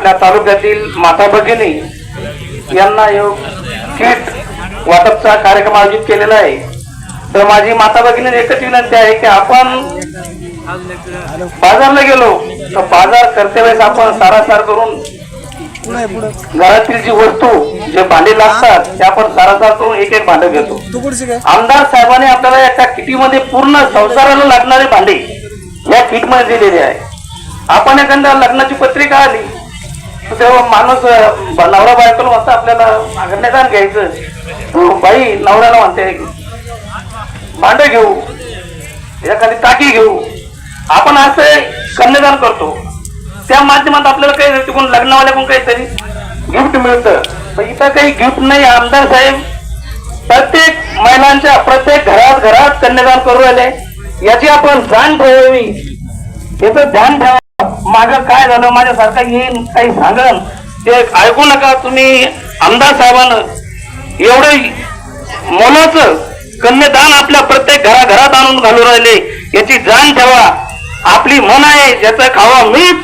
आपल्या तालुक्यातील माता भगिनी यांना योग किट वाटपचा कार्यक्रम आयोजित केलेला आहे. तर माझी माता भगिनी एकच विनंती आहे की आपण बाजारला गेलो तर बाजार करते वेळेस आपण सारासार करून घरातील जी वस्तू जे भांडे लागतात ते आपण सारासार करून एक एक भांडं घेतो. आमदार साहेबांनी आपल्याला एका किटीमध्ये पूर्ण संसाराला लागणारे भांडे या किटमध्ये दिलेले आहे. आपण एखाद्या लग्नाची पत्रिका आली तेव्हा माणूस नवरा बायकोला म्हणता आपल्याला कन्यादान घ्यायचं. हो, बाई नवऱ्याला म्हणते भांड घेऊ. एखादी टाकी घेऊ. आपण असे कन्यादान करतो. त्या माध्यमात आपल्याला काही तिकडून लग्नावाल्याकडून काहीतरी गिफ्ट मिळतं. पण इथं काही गिफ्ट नाही. आमदार साहेब प्रत्येक महिलांच्या प्रत्येक घरात घरात कन्यादान करू राहिले. याची आपण जाण ठेवावी याचं ध्यान ठेवा. माग काय झालं? माझ्यासारखा येईन काही सांगल ते ऐकू नका तुम्ही आमदार साहेबांना. एवढं मोलाचं कन्यादान आपल्या प्रत्येक घराघरात आणून घालू राहिले. याची जाण ठेवा आपली मन आहे ज्याचं खावा मीठ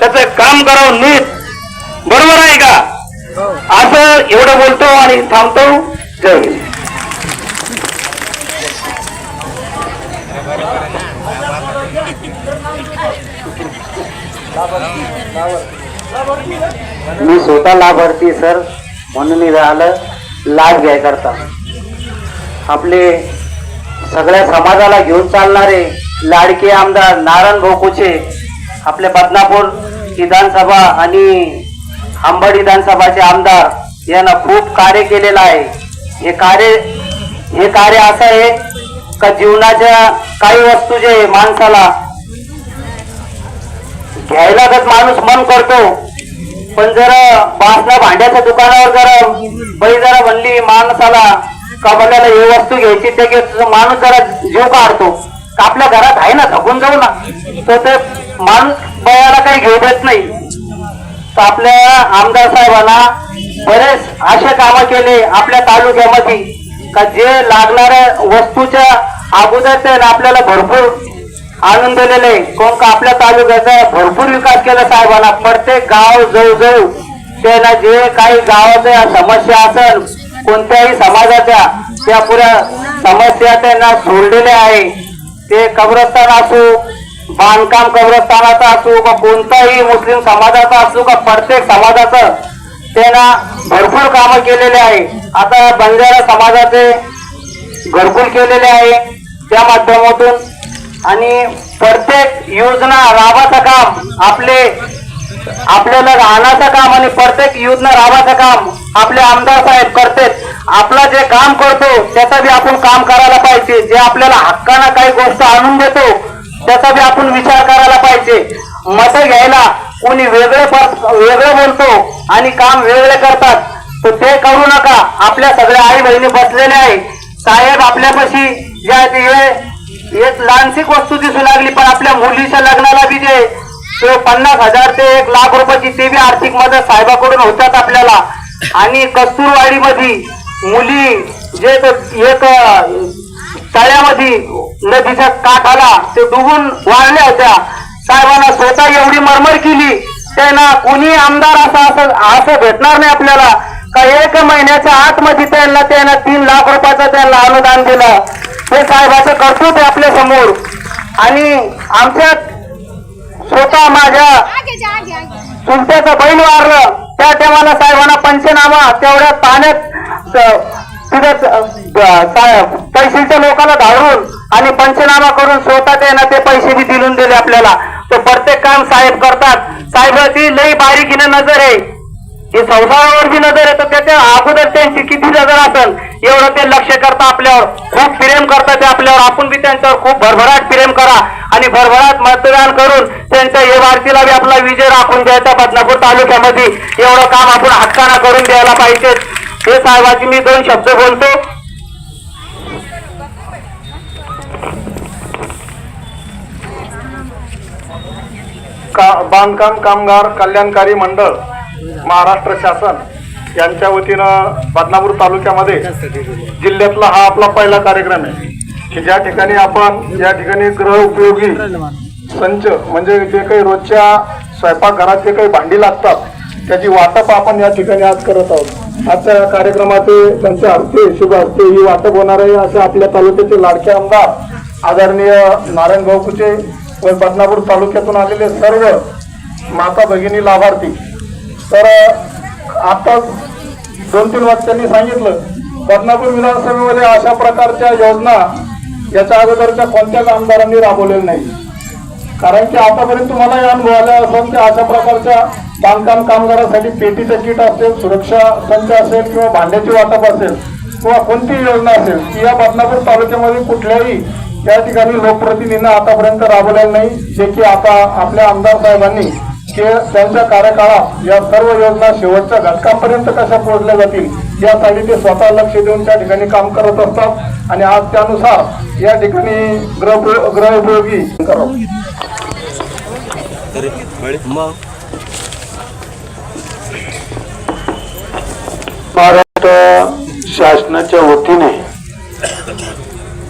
त्याचं काम करावं नीट. बरोबर आहे का? असं एवढं बोलतो आणि थांबतो. जय मी स्वतः लाभार्थी सर म्हणून राहिलं लाभ घ्यायकरता. आपले सगळ्या समाजाला घेऊन चालणारे लाडके आमदार नारायण भाऊ आपले बदनापूर विधानसभा आणि आंबड विधानसभाचे आमदार यांना खूप कार्य केलेलं आहे. हे कार्य हे कार्य असं आहे का जीवनाच्या काही वस्तू जे माणसाला घ्यायला तर माणूस मन करतो. पण जर बासना भांड्याच्या दुकानावर जर बाई जरा म्हणली माणसाला का बघायला हे वस्तू घ्यायची ते घेत माणूस जरा जीव काढतो. का आपल्या घरात आहे ना थकून जाऊ ना. तर ते माणूस बयाला काही घेऊ देत नाही. तर आपल्या आमदार साहेबांना बरेच असे कामं केले आपल्या तालुक्यामध्ये. का जे लागणाऱ्या वस्तूच्या अगोदर ते आपल्याला भरपूर आनंदलेले आहे. कोण का आपल्या तालुक्याचा भरपूर विकास केला साहेबांना. प्रत्येक गाव जवळजवळ जवळ त्यांना जे काही गावाच्या समस्या असेल कोणत्याही समाजाच्या त्या पुऱ्या समस्या त्यांना सोडलेल्या आहे. ते कब्रस्तान असो बांधकाम कब्रस्तानाचा असो का कोणताही मुस्लिम समाजाचा असो का प्रत्येक समाजाचं त्यांना भरपूर कामं केलेले आहे. आता बंजारा समाजाचे घरकुल केलेले आहे. त्या माध्यमातून आणि प्रत्येक योजना राबाचं काम आपले आपल्याला राहण्याचं काम आणि प्रत्येक योजना राबाचं काम आपले आमदार साहेब करतेत. आपला जे काम करतो त्याचा बी आपण काम करायला पाहिजे. जे आपल्याला हक्कानं काही गोष्ट आणून देतो त्याचा बी आपण विचार करायला पाहिजे. मत घ्यायला कोणी वेगळे वेगळं बोलतो आणि काम वेगळे करतात. तर ते करू नका. आपल्या सगळ्या आई बहिणी बसलेले आहे साहेब आपल्यापाशी ज्या हे- एक लहानशीक वस्तू दिसू लागली पण आपल्या मुलीच्या लग्नाला बी जे ते पन्नास हजार ते एक लाख रुपयाची ते बी आर्थिक मदत साहेबाकडून होतात आपल्याला. आणि कस्तुरवाडीमध्ये मुली जे एक तळ्यामध्ये नदीच्या काठाला ते डुबून वाढल्या होत्या. साहेबांना स्वतः एवढी मरमर केली त्यांना कोणी आमदार असा असं असं भेटणार नाही आपल्याला. का एक महिन्याच्या आतमध्ये त्यांना त्यांना तीन लाख रुपयाचं त्यांना अनुदान दिलं. हे साहेबाचं कर्तृत्व आपल्यासमोर. आणि आमच्या स्वतः माझ्या आगे बैल वारलं त्या टायमाला साहेबांना पंचनामा तेवढ्या पाण्यात स- तहसीलच्या लोकांना धाडून आणि पंचनामा करून स्वतः त्यांना ते पैसे बी दिलून दिले आपल्याला. तो प्रत्येक काम साहेब करतात. साहेबाची लई बारीकीनं नजर आहे. हे संसारावर जी नजर आहे तर त्याच्या अगोदर त्यांची किती नजर असेल एवढं ते लक्ष करता आपल्यावर. खूप प्रेम करतात ते आपल्यावर. आपण बी त्यांच्यावर खूप भरभराट प्रेम करा आणि भरभराट मतदान करून त्यांच्या हे बी आपला विजय राखून द्यायचा बदनापूर तालुक्यामध्ये. एवढं काम आपण हक्काना करून द्यायला पाहिजे. हे साहेबाची मी दोन शब्द बोलतो. का बांधकाम कामगार कल्याणकारी मंडळ. महाराष्ट्र शासन यांच्या वतीनं बदनापूर तालुक्यामध्ये जिल्ह्यातला हा आपला पहिला कार्यक्रम आहे. की ज्या ठिकाणी आपण या ठिकाणी गृह उपयोगी संच म्हणजे जे काही रोजच्या स्वयंपाकघरात जे काही भांडी लागतात त्याची वाटप आपण या ठिकाणी आज करत आहोत. आजच्या या कार्यक्रमाचे त्यांच्या हस्ते शुभ हस्ते ही वाटप होणार आहे असे आपल्या तालुक्याचे लाडके आमदार आदरणीय नारायण भाऊ कुचे व बदनापूर तालुक्यातून आलेले सर्व माता भगिनी लाभार्थी तर आता दोन तीन वाक्यांनी सांगितलं. बदनापूर विधानसभेमध्ये अशा प्रकारच्या योजना याच्या अगोदरच्या कोणत्याच आमदारांनी राबवलेल्या नाही कारण की आतापर्यंत तुम्हाला या अनुभव आला असेल की अशा प्रकारच्या बांधकाम कामगारांसाठी पेटीचं किट असेल सुरक्षा संच असेल किंवा भांड्याची वाटप असेल किंवा कोणतीही योजना असेल ती या बदनापूर तालुक्यामध्ये कुठल्याही त्या ठिकाणी लोकप्रतिनिधींना आतापर्यंत राबवलेलं नाही जे की आता आपल्या आमदार साहेबांनी की त्यांच्या कार्यकाळात या सर्व योजना शेवटच्या घटकापर्यंत कशा पोहोचल्या जातील यासाठी ते स्वतः लक्ष देऊन त्या ठिकाणी काम करत असतात. आणि आज त्यानुसार या ठिकाणी ग्रह ग्रह उपयोगी महाराष्ट्र शासनाच्या वतीने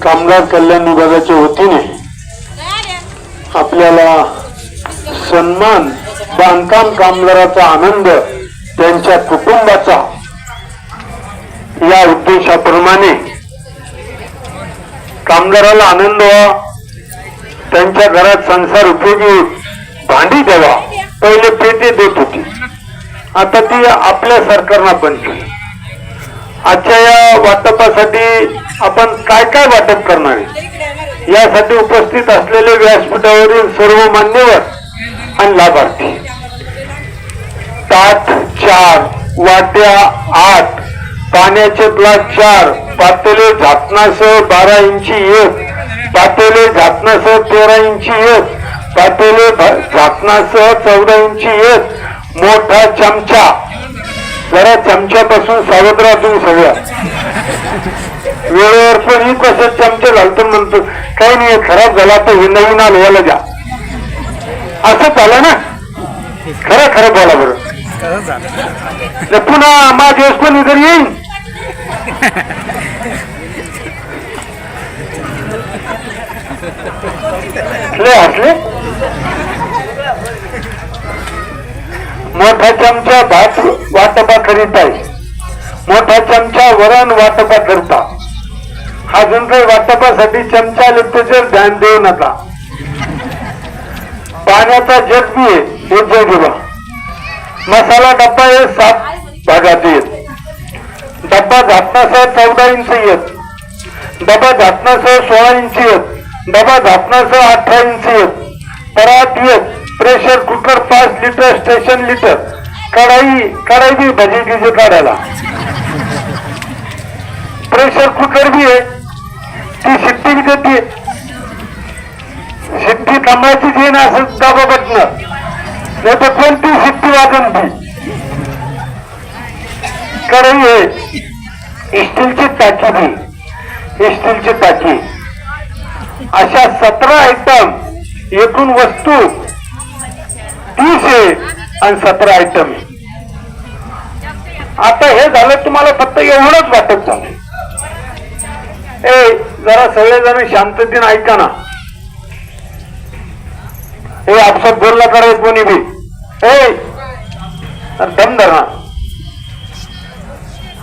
कामगार कल्याण विभागाच्या वतीने आपल्याला सन्मान बांधकाम कामगाराचा आनंद त्यांच्या कुटुंबाचा. या उद्देशाप्रमाणे कामगाराला आनंद व्हावा त्यांच्या घरात संसार उपयोगी भांडी द्यावा पहिले पेटे देत होती. आता ती आपल्या सरकारनं बंद केली. आजच्या या वाटपासाठी आपण काय काय वाटप करणार आहे? यासाठी उपस्थित असलेले व्यासपीठावरील सर्व मान्यवर आणि लाभार्थी. सात चार वाट्या आठ पाण्याचे ग्लास चार पातेले झाकणासह बारा इंची एक. पातेले झाकणासह तेरा इंची एक. पातेले झाकणासह चौदा इंची एक. मोठा चमचा. जरा चमच्यापासून सावध राहा तुम्ही सगळ्या. वेळेवर पण ही कसं चमचे घालतो म्हणतो. काही नाही खराब झाला तर हे नवीन आलं याला द्या. असं झालं ना? खरं खरं बोला बरं. न पुन्हा माझ्या पण इतर येईन. हसले. मोठा चमचा भात वाटपा करीत आहे मोठा चमचा वरण वाटपा करता. अजून काही वाटपासाठी चमचा आले ध्यान देऊ नका. पाण्याचा जग बी आहे हे जग बघा मसाला डब्बा आहे सात भागात येत डब्बा झापणासह चौदा इंच येत डबा झापणासह सोळा इंच येत डबा झापणासह अठरा इंच येत परात येत प्रेशर कुकर पाच लिटर स्टेशन लिटर. कढाई कढाई बी भजी गिजे काढायला. प्रेशर कुकर बी आहे. ती शिट्टी बी देते. शिट्टी थांबायची जी ना असं डबा बटणं नाही तर कोणती शिट्टी वाजन कारण हे स्टीलची टाकी बी स्टीलची टाकी अशा सतरा आयटम एकूण वस्तू तीस आहे आणि सतरा आयटम आता हे झालं तुम्हाला फक्त एवढंच वाटत झालं ए जरा सगळेजण शांततेने ऐका ना. हे आपसात बोलला करायचं कोणी बी. दम धरा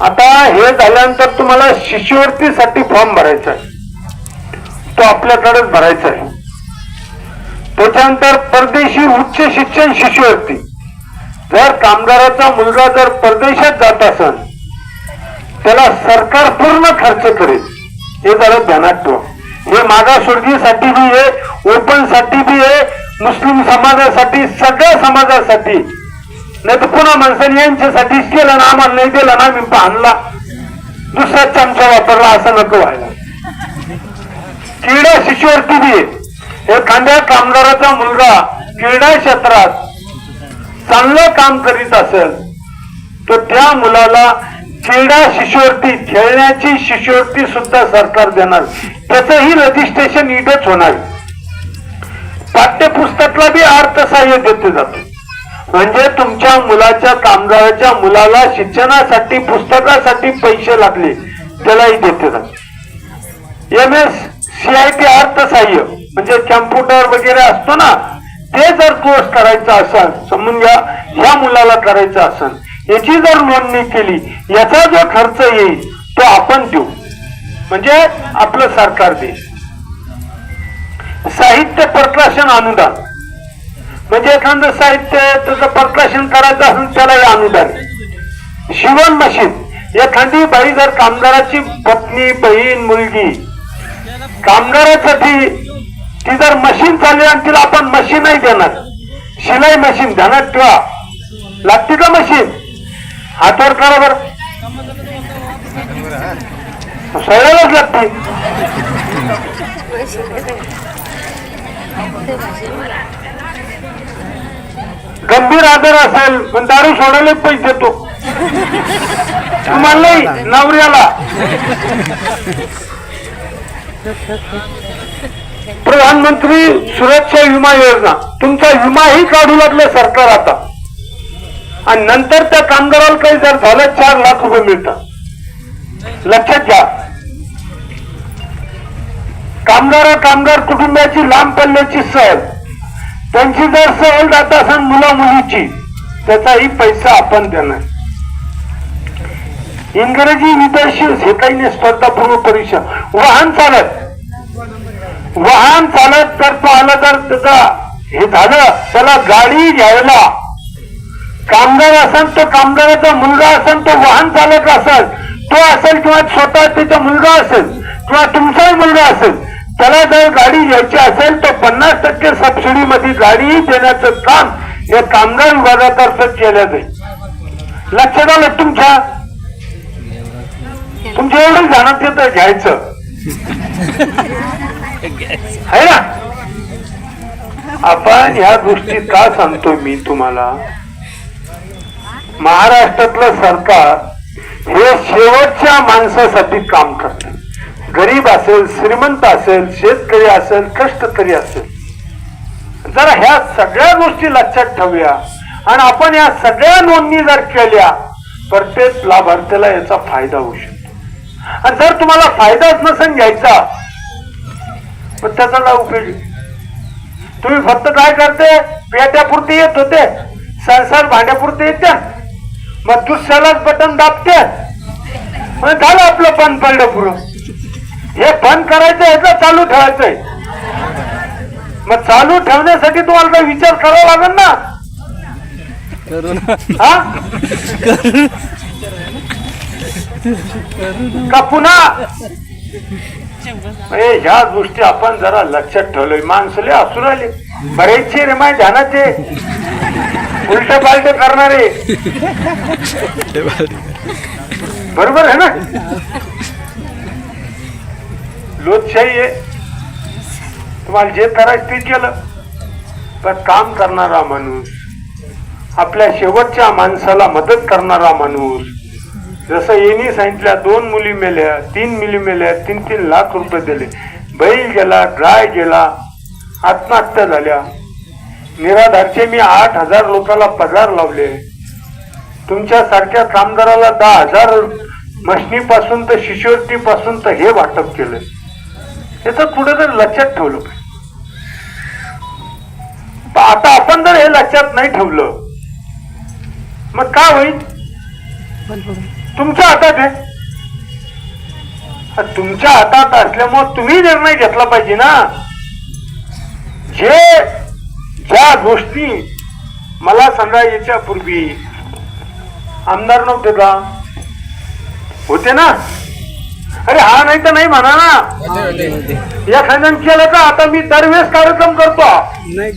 आता हे झाल्यानंतर तुम्हाला शिष्यवृत्तीसाठी फॉर्म भरायचा आहे. तो आपल्याकडेच भरायचा आहे. त्याच्यानंतर परदेशी उच्च शिक्षण शिष्यवृत्ती. जर कामगाराचा मुलगा जर परदेशात जात असेल त्याला सरकार पूर्ण खर्च करेल. हे जरा ध्यानात ठेवा. हे मागासवर्गीसाठी बी आहे ओपनसाठी बी आहे मुस्लिम समाजासाठी सगळ्या समाजासाठी. नाही तर पुन्हा माणसाने यांच्यासाठीच केलं ना आम्हाला नाही दिला ना मी पाहणला दुसरा चमचा वापरला असं नको व्हायला. क्रीडा शिष्यवृत्ती बी एखाद्या कामगाराचा मुलगा क्रीडा क्षेत्रात चांगलं काम करीत असेल तर त्या मुलाला क्रीडा शिष्यवृत्ती खेळण्याची शिष्यवृत्ती सुद्धा सरकार देणार. त्याचंही रजिस्ट्रेशन इथंच होणार. पाठ्यपुस्तकला बी अर्थसहाय्य देते जाते. म्हणजे तुमच्या मुलाच्या कामगाराच्या मुलाला शिक्षणासाठी पुस्तकासाठी पैसे लागले त्यालाही देते जाते. M S C I T अर्थसहाय्य म्हणजे कॅम्प्युटर वगैरे असतो ना ते जर कोर्स करायचा असेल समजून घ्या ह्या मुलाला करायचं असेल याची जर नोंदणी केली याचा जो खर्च येईल तो आपण देऊ. म्हणजे आपलं सरकार देईल. साहित्य प्रकाशन अनुदान म्हणजे एखादं साहित्य त्याचं प्रकाशन करायचं असेल त्याला अनुदान शिवण मशीन. एखादी बाई जर कामगाराची पत्नी बहीण मुलगी कामगारासाठी ती जर मशीन चालली आणि तिला आपण मशीनही देणार. शिलाई मशीन ध्यानात ठेवा. लागते का मशीन? हातवर करा बर. सोडायलाच लागते. गंभीर आदर असेल पण दारू सोडायला पैसे देतो. तुम्हाला नाही नवऱ्याला. प्रधानमंत्री सुरक्षा विमा योजना. तुमचा विमाही काढू लागलं सरकार आता. आणि नंतर त्या कामगाराला काही जर झालं चार लाख रुपये मिळतात. लक्षात घ्या. कामगार कामगार कुटुंबाची लांब पल्ल्याची सहल. त्यांची जर सहल जात असेल मुला मुलीची त्याचाही पैसा आपण देणार. इंग्रजी विदेशी हे काही नाही स्पर्धापूर्व परीक्षा. वाहन चालक. वाहन चालक तर तो आला तर त्याचा हे झालं त्याला गाडी घ्यायला. कामगार असेल तो कामगाराचा मुलगा असेल तो वाहन चालक असेल. तो असेल किंवा स्वतः त्याचा मुलगा असेल किंवा तुमचाही मुलगा असेल त्याला जर गाडी घ्यायची असेल तर पन्नास टक्के सबसिडी मध्ये गाडी देण्याचं काम हे कामगार विभागातर्फे केलं जाईल. लक्षात आलं तुमच्या? तुमच्या एवढं जाणत येतं घ्यायचं. आहे ना? आपण ह्या गोष्टी का सांगतो मी तुम्हाला? महाराष्ट्रातलं सरकार हे शेवटच्या माणसासाठी काम करत. गरीब असेल श्रीमंत असेल शेतकरी असेल कष्टकरी असेल. जर ह्या सगळ्या गोष्टी लक्षात ठेवूया. आणि आपण या सगळ्या नोंदणी जर केल्या प्रत्येक लाभार्थ्याला याचा फायदा होऊ शकतो. आणि जर तुम्हाला फायदाच नसेल घ्यायचा पण त्याचा काय उपयोग? तुम्ही फक्त काय करते? पेट्यापुरते येत होते. संसार भांड्यापुरते येते मग दुसऱ्यालाच बटन दाबते. मग झालं आपलं पण पडलं पुरं. हे बंद करायचं याचं चालू ठेवायचंय. मग चालू ठेवण्यासाठी तुम्हाला काही विचार करावा लागेल ना? हा? का पुन्हा? ए, ह्या गोष्टी आपण जरा लक्षात ठेवलोय. माणसले असू राहिले. बरेचसे रे माय ध्यानाचे. उलट पालट करणारे. बरोबर आहे ना? लोकशाही आहे तुम्हाला जे करायचं ते केलं. पण काम करणारा माणूस आपल्या शेवटच्या माणसाला मदत करणारा माणूस जसं यांनी सांगितल्या दोन मुली मेल्या तीन मुली मेल्या तीन तीन लाख रुपये दिले. बैल गेला ड्राय गेला आत्महत्या झाल्या. निराधारचे मी आठ हजार लोकांना पगार लावले. तुमच्यासारख्या कामगाराला दहा हजार मशनीपासून तर शिष्यवृत्तीपासून तर हे वाटप केलं. याचं कुठेतरी लक्षात ठेवलं पाहिजे. आता आपण जर हे लक्षात नाही ठेवलं मग काय होईल? तुमच्या हातात आहे. तुमच्या हातात असल्यामुळे तुम्ही निर्णय घेतला पाहिजे ना. जे ज्या गोष्टी मला सांगा याच्यापूर्वी आमदार नव्हते का? होते ना? अरे हा नाही तर नाही म्हणा ना. एखाद्यानं केलं का आता मी दरवेळेस कार्यक्रम करतो.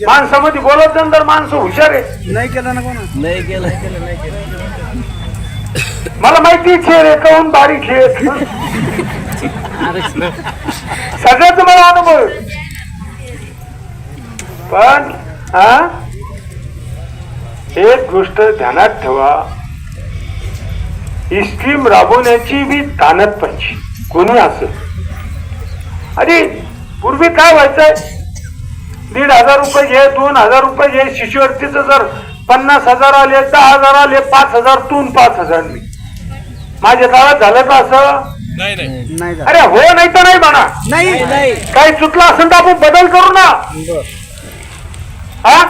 माणसामध्ये बोलत नंतर माणसं हुशार आहे नाही केलं ना कोणा नाही केलं नाही केलं मला माहिती खेळ आहे काहून बारीक खेळ सगळ्याच मला अनुभव. पण हा? एक गोष्ट ध्यानात ठेवा. ही स्कीम राबवण्याची बी ताणत पाहिजे. कोणी असेल अरे पूर्वी काय व्हायचंय? दीड हजार रुपये घे दोन हजार रुपये घे शिष्यवृत्तीचं जर पन्नास हजार आले दहा हजार आले पाच हजार तून पाच हजार मी माझ्या काळात झालं का असं. अरे हो नाही तर नाही म्हणा. नाही नाही. काही चुकलं असेल तर आपण बदल करू ना. हा?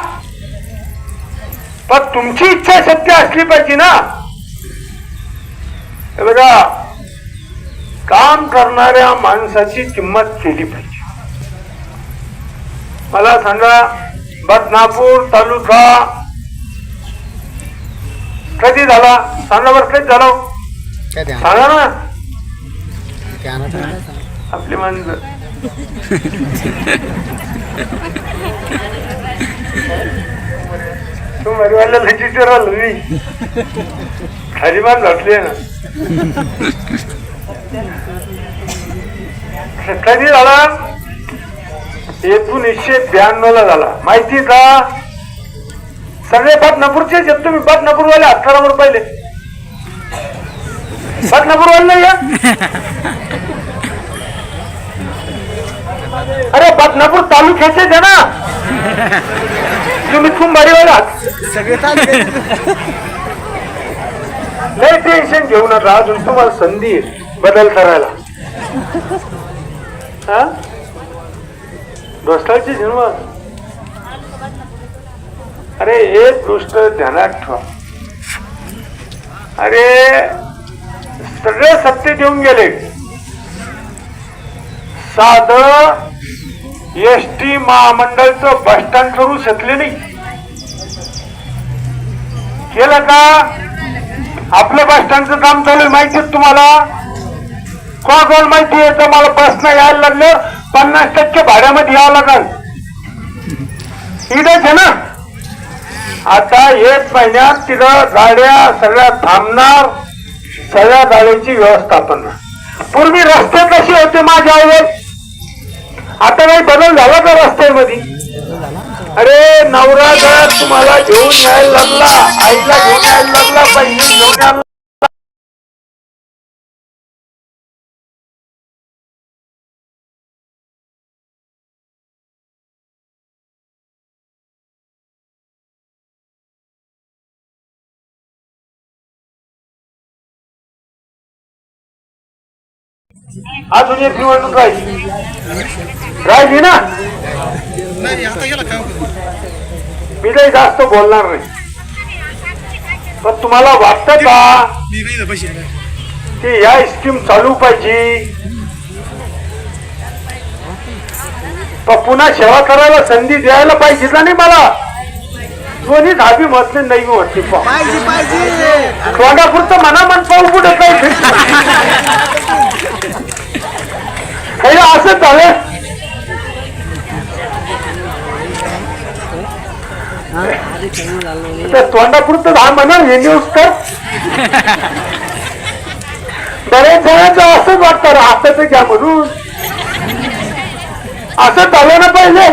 पण तुमची इच्छा सत्य असली पाहिजे ना. हे बघा काम करणाऱ्या माणसाची किंमत केली पाहिजे. मला सांगा बदनापूर तालुका कधी झाला? सांगा बरं कधी झाला हो? सांगा ना. आपली माणसं तू मरीवाल्या लगेच राहिलो मी खाली मान घातली ना. कधी झाला? एकोणीसशे ब्याण्णव ला झाला. माहिती का? सगळे बदनापूरचे आहेत तुम्ही. बदनापूरवाले अठरा वर पहिले. बदनापूरवाले नाही या अरे बदनापूर तालुक्याचे आहे ना. तुम्ही कुंभारीवाले सगळे नाही टेन्शन घेऊ नका अजून तुम्हाला संधी बदल करायला. हा? जन्म अरे एक गोष्ट ध्यानात ठेवा. अरे सगळे सत्य देऊन गेले. साध एस टी महामंडळचं बस स्टँड करू शकले नाही. केलं का? आपलं बस स्टँडचं काम चालू आहे माहिती तुम्हाला? कोण कोण माहिती आहे तर मला बसनं यायला लागलं. पन्नास टक्के भाड्यामध्ये यावं लागल. इथंच आहे ना? आता एक महिन्यात तिथं गाड्या सगळ्या थांबणार सगळ्या गाड्यांची व्यवस्थापन. पूर्वी रस्ते कसे होते माझ्या आईवर आता काही बदल झाला का रस्त्यामध्ये? अरे नवरा जर तुम्हाला घेऊन यायला लागला आईला घेऊन यायला लागला बहिणी घेऊन यायला अजून एक निवडणूक राहिली. राहिली ना? मी काही जास्त बोलणार नाही. पण तुम्हाला वाटतं का की या स्कीम चालू पाहिजे? पण पुन्हा सेवा करायला संधी द्यायला पाहिजे का नाही मला? दोन्ही धाबी म्हटले नाही म्हटले तोंडापुरतं मना मन पाहू कुठे काही असं झालं. तर तोंडापुरतं दहा म्हणा हे न्यूज तर. बरेच जणांचं असंच वाटतं रे, हाताचं घ्या म्हणून. असं झालं ना पहिले.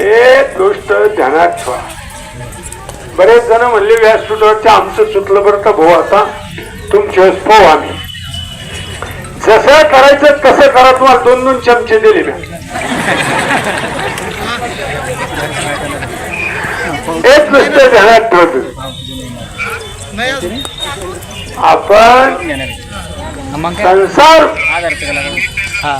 एक गोष्ट ध्यानात ठेवा बरेच जण म्हणले व्यासपीठावरच्या आमचं सुटलं बरं का भाऊ आता? तुमचे पाहू आम्ही. जसं करायचं तसं करा तुम्हाला दोन दोन चमचे दिले मी. एक नुसतं ध्यानात ठेवतो आपण संसार